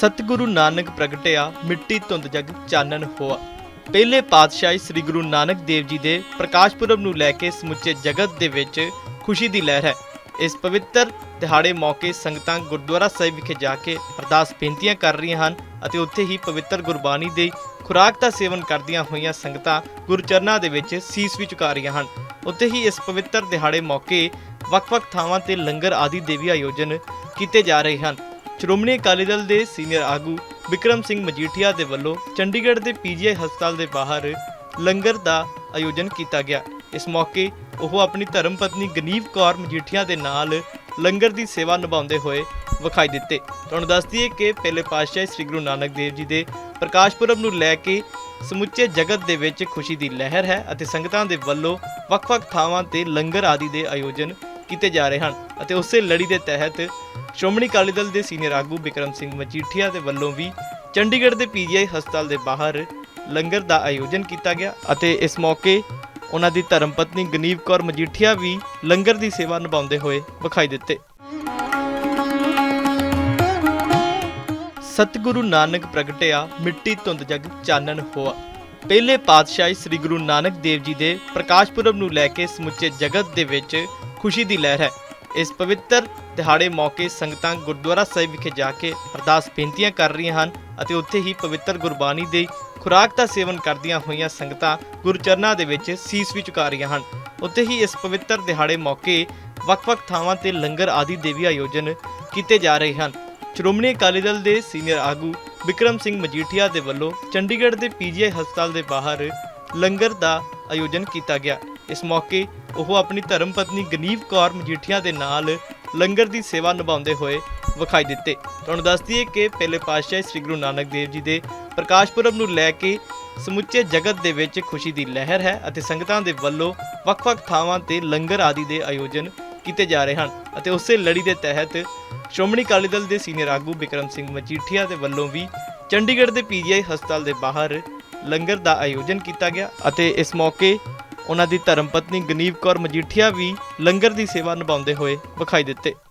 ਸਤਿਗੁਰੂ ਨਾਨਕ ਪ੍ਰਗਟਿਆ, ਮਿੱਟੀ ਧੁੰਦ ਜਗ ਚਾਨਣ ਹੋਆ। ਪਹਿਲੇ ਪਾਤਸ਼ਾਹੀ ਸ੍ਰੀ ਗੁਰੂ ਨਾਨਕ ਦੇਵ ਜੀ ਦੇ ਪ੍ਰਕਾਸ਼ ਪੁਰਬ ਨੂੰ ਲੈ ਕੇ ਸਮੁੱਚੇ ਜਗਤ ਦੇ ਵਿੱਚ ਖੁਸ਼ੀ ਦੀ ਲਹਿਰ ਹੈ। ਇਸ ਪਵਿੱਤਰ ਦਿਹਾੜੇ ਮੌਕੇ ਸੰਗਤਾਂ ਗੁਰਦੁਆਰਾ ਸਾਹਿਬ ਵਿਖੇ ਜਾ ਕੇ ਅਰਦਾਸ ਬੇਨਤੀਆਂ ਕਰ ਰਹੀਆਂ ਹਨ ਅਤੇ ਉੱਥੇ ਹੀ ਪਵਿੱਤਰ ਗੁਰਬਾਣੀ ਦੇ ਖੁਰਾਕ ਦਾ ਸੇਵਨ ਕਰਦੀਆਂ ਹੋਈਆਂ ਸੰਗਤਾਂ ਗੁਰਚਰਨਾਂ ਦੇ ਵਿੱਚ ਸੀਸ ਵੀ ਝੁਕਾ ਰਹੀਆਂ ਹਨ। ਉੱਥੇ ਹੀ ਇਸ ਪਵਿੱਤਰ ਦਿਹਾੜੇ ਮੌਕੇ ਵੱਖ-ਵੱਖ ਥਾਵਾਂ ਤੇ ਲੰਗਰ ਆਦਿ ਦੇ ਵੀ ਆਯੋਜਨ ਕੀਤੇ ਜਾ ਰਹੇ ਹਨ। ਸ਼੍ਰੋਮਣੀ ਅਕਾਲੀ ਦਲ ਦੇ ਸੀਨੀਅਰ ਆਗੂ ਵਿਕਰਮ ਸਿੰਘ ਮਜੀਠੀਆ ਦੇ ਵੱਲੋਂ ਚੰਡੀਗੜ੍ਹ ਦੇ ਪੀਜੀਆਈ ਹਸਪਤਾਲ ਦੇ ਬਾਹਰ ਲੰਗਰ ਦਾ ਆਯੋਜਨ ਕੀਤਾ ਗਿਆ। ਇਸ ਮੌਕੇ ਉਹ ਆਪਣੀ ਧਰਮ ਪਤਨੀ ਗਨੀਵ ਕੌਰ ਮਜੀਠੀਆ ਦੇ ਨਾਲ ਲੰਗਰ ਦੀ ਸੇਵਾ ਨਿਭਾਉਂਦੇ ਹੋਏ ਵਿਖਾਈ ਦਿੱਤੇ। ਤੁਹਾਨੂੰ ਦੱਸ ਦਈਏ ਕਿ ਪਹਿਲੇ ਪਾਤਸ਼ਾਹ ਸ੍ਰੀ ਗੁਰੂ ਨਾਨਕ ਦੇਵ ਜੀ ਦੇ ਪ੍ਰਕਾਸ਼ ਪੁਰਬ ਨੂੰ ਲੈ ਕੇ ਸਮੁੱਚੇ ਜਗਤ ਦੇ ਵਿੱਚ ਖੁਸ਼ੀ ਦੀ ਲਹਿਰ ਹੈ ਅਤੇ ਸੰਗਤਾਂ ਦੇ ਵੱਲੋਂ ਵੱਖ-ਵੱਖ ਥਾਵਾਂ ਤੇ ਲੰਗਰ ਆਦਿ ਦੇ ਆਯੋਜਨ ਕੀਤੇ ਜਾ ਰਹੇ ਹਨ ਅਤੇ ਉਸੇ ਲੜੀ ਦੇ ਤਹਿਤ ਸ਼੍ਰੋਮਣੀ ਅਕਾਲੀ ਦਲ ਦੇ ਸੀਨੀਅਰ ਆਗੂ ਬਿਕਰਮ ਸਿੰਘ ਮਜੀਠੀਆ ਦੇ ਵੱਲੋਂ ਵੀ ਚੰਡੀਗੜ੍ਹ ਦੇ ਪੀਜੀਆਈ ਹਸਪਤਾਲ ਦੇ ਬਾਹਰ ਲੰਗਰ ਦਾ ਆਯੋਜਨ ਕੀਤਾ ਗਿਆ ਅਤੇ ਇਸ ਮੌਕੇ ਉਹਨਾਂ ਦੀ ਧਰਮ ਪਤਨੀ ਗਨੀਵ ਕੌਰ ਮਜੀਠੀਆ ਵੀ ਲੰਗਰ ਦੀ ਸੇਵਾ ਨਿਭਾਉਂਦੇ ਹੋਏ ਵਿਖਾਈ ਦਿੱਤੇ। ਸਤਿਗੁਰੂ ਨਾਨਕ ਪ੍ਰਗਟਿਆ, ਮਿੱਟੀ ਧੁੰਦ ਜਗ ਚਾਨਣ ਹੋਆ। ਪਹਿਲੇ ਪਾਤਸ਼ਾਹੀ ਸ੍ਰੀ ਗੁਰੂ ਨਾਨਕ ਦੇਵ ਜੀ ਦੇ ਪ੍ਰਕਾਸ਼ ਪੁਰਬ ਨੂੰ ਲੈ ਕੇ ਸਮੁੱਚੇ ਜਗਤ ਦੇ ਵਿੱਚ ਖੁਸ਼ੀ ਦੀ ਲਹਿਰ ਹੈ। ਇਸ ਪਵਿੱਤਰ ਦਿਹਾੜੇ ਮੌਕੇ ਸੰਗਤਾਂ ਗੁਰਦੁਆਰਾ ਸਾਹਿਬ ਵਿਖੇ ਜਾ ਕੇ ਅਰਦਾਸ ਬੇਨਤੀਆਂ ਕਰ ਰਹੀਆਂ ਹਨ ਅਤੇ ਉੱਥੇ ਹੀ ਪਵਿੱਤਰ ਗੁਰਬਾਣੀ ਦੇ ਖੁਰਾਕ ਦਾ ਸੇਵਨ ਕਰਦੀਆਂ ਹੋਈਆਂ ਸੰਗਤਾਂ ਗੁਰਚਰਨਾਂ ਦੇ ਵਿੱਚ ਸੀਸ ਵੀ ਝੁਕਾ ਰਹੀਆਂ ਹਨ। ਉੱਥੇ ਹੀ ਇਸ ਪਵਿੱਤਰ ਦਿਹਾੜੇ ਮੌਕੇ ਵੱਖ-ਵੱਖ ਥਾਵਾਂ ਤੇ ਲੰਗਰ ਆਦਿ ਦੇ ਵੀ ਆਯੋਜਨ ਕੀਤੇ ਜਾ ਰਹੇ ਹਨ। ਸ਼੍ਰੋਮਣੀ ਅਕਾਲੀ ਦਲ ਦੇ ਸੀਨੀਅਰ ਆਗੂ ਵਿਕਰਮ ਸਿੰਘ ਮਜੀਠੀਆ ਦੇ ਵੱਲੋਂ ਚੰਡੀਗੜ੍ਹ ਦੇ ਪੀਜੀਆਈ ਹਸਪਤਾਲ ਦੇ ਬਾਹਰ ਲੰਗਰ ਦਾ ਆਯੋਜਨ ਕੀਤਾ ਗਿਆ। ਇਸ ਮੌਕੇ ਉਹ ਆਪਣੀ ਧਰਮ ਪਤਨੀ ਗਨੀਵ ਕੌਰ ਮਜੀਠੀਆ ਦੇ ਨਾਲ ਲੰਗਰ ਦੀ ਸੇਵਾ ਨਿਭਾਉਂਦੇ ਹੋਏ ਵਿਖਾਈ ਦਿੱਤੇ। ਤੁਹਾਨੂੰ ਦੱਸ ਦਈਏ ਕਿ ਪਹਿਲੇ ਪਾਤਸ਼ਾਹ ਸ੍ਰੀ ਗੁਰੂ ਨਾਨਕ ਦੇਵ ਜੀ ਦੇ ਪ੍ਰਕਾਸ਼ ਪੁਰਬ ਨੂੰ ਲੈ ਕੇ ਸਮੁੱਚੇ ਜਗਤ ਦੇ ਵਿੱਚ ਖੁਸ਼ੀ ਦੀ ਲਹਿਰ ਹੈ ਅਤੇ ਸੰਗਤਾਂ ਦੇ ਵੱਲੋਂ ਵੱਖ-ਵੱਖ ਥਾਵਾਂ ਤੇ ਲੰਗਰ ਆਦਿ ਦੇ ਆਯੋਜਨ ਕੀਤੇ ਜਾ ਰਹੇ ਹਨ ਅਤੇ ਉਸੇ ਲੜੀ ਦੇ ਤਹਿਤ ਸ਼੍ਰੋਮਣੀ ਅਕਾਲੀ ਦਲ ਦੇ ਸੀਨੀਅਰ ਆਗੂ ਬਿਕਰਮ ਸਿੰਘ ਮਜੀਠੀਆ ਦੇ ਵੱਲੋਂ ਵੀ ਚੰਡੀਗੜ੍ਹ ਦੇ ਪੀਜੀਆਈ ਹਸਪਤਾਲ ਦੇ ਬਾਹਰ ਲੰਗਰ ਦਾ ਆਯੋਜਨ ਕੀਤਾ ਗਿਆ ਅਤੇ ਇਸ ਮੌਕੇ ਉਹਨਾਂ ਦੀ ਧਰਮ ਪਤਨੀ ਗਨੀਵ ਕੌਰ ਮਜੀਠੀਆ ਵੀ ਲੰਗਰ ਦੀ ਸੇਵਾ ਨਿਭਾਉਂਦੇ ਹੋਏ ਵਿਖਾਈ ਦਿੱਤੇ।